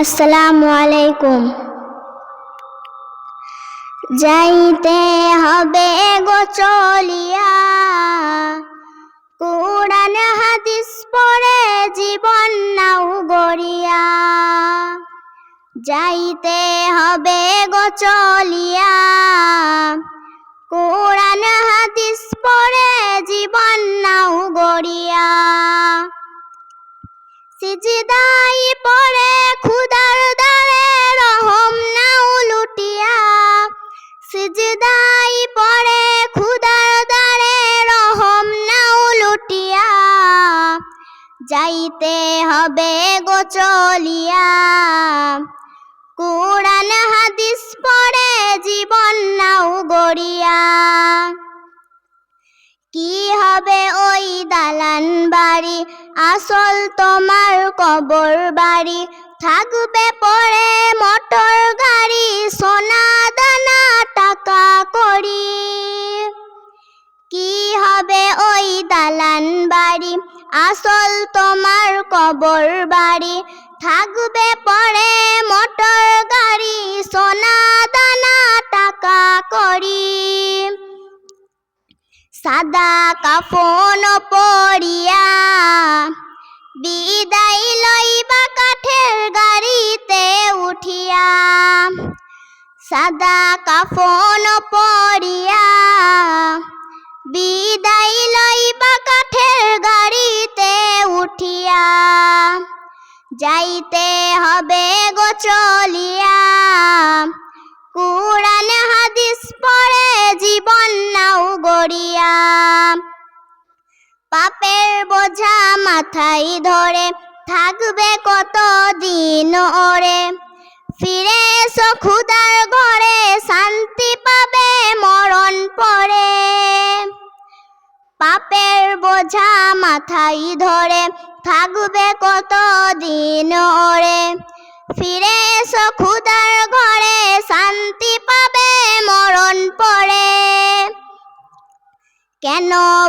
আসসালামু আলাইকুম। যাইতে হবে গো চলিয়া। কোরআন, হাদিস পড়ে জীবন নাও গড়িয়া। যাইতে হবে গো চলিয়া। কোরআন সিজদাই পড়ে খুদার দ্বারে রহম নাও লুটিয়া। সিজদাই পড়ে খুদার দ্বারে রহম নাও লুটিয়া। যাইতে হবে গো চলিয়া। কোরআন হাদিস পড়ে জীবন নাও গড়িয়া। কি হবে ওই দালান বাড়ি? আসল তোমার কবর বাড়ি। থাকবে পরে মোটর গাড়ি, সোনা দানা, টাকা করি কি হবে ওই দালান বাড়ি? আসল তোমার কবর বাড়ি। থাকবে পরে মোটর গাড়ি, সোনা দানা, টাকা করি সাদা কাফন পড়িয়া বিদায় লইবা কাঠের গাড়িতে উঠিয়া। সাদা কাফন পড়িয়া বিদায় লইবা কাঠের গাড়িতে উঠিয়া। যাইতে হবে গো চলিয়া। কোরআন পাপের বোঝা মাথায় ধরে, থাকবে কত দিন ওরে? ফিরে এসো খুদার ঘরে, শান্তি পাবে মরণ পরে। পাপের বোঝা মাথায় ধরে, থাকবে কত দিন ওরে? ফিরে এসো খুদার ঘরে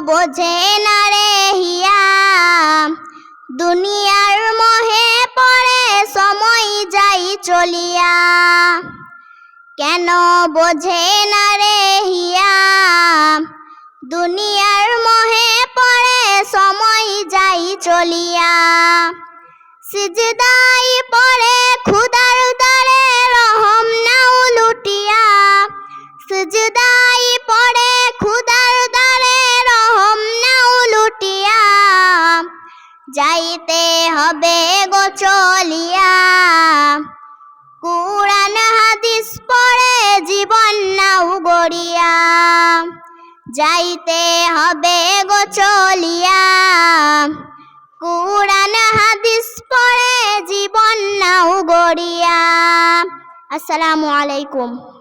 বোঝে না রে হিয়া। দুনিয়ার মোহে পড়ে সময় যাই চলিয়া। কেন বোঝে না রে হিয়া? দুনিয়ার মোহে পড়ে সময় যাই চলিয়া। সিজদাই পড়ে খুদার দ্বারে যাইতে হবে গো চলিয়া। কোরআন, হাদিস পড়ে জীবন নাও গড়িয়া। যাইতে হবে গো চলিয়া। কোরআন, হাদিস পড়ে জীবন নাও গড়িয়া। আসসালামু আলাইকুম।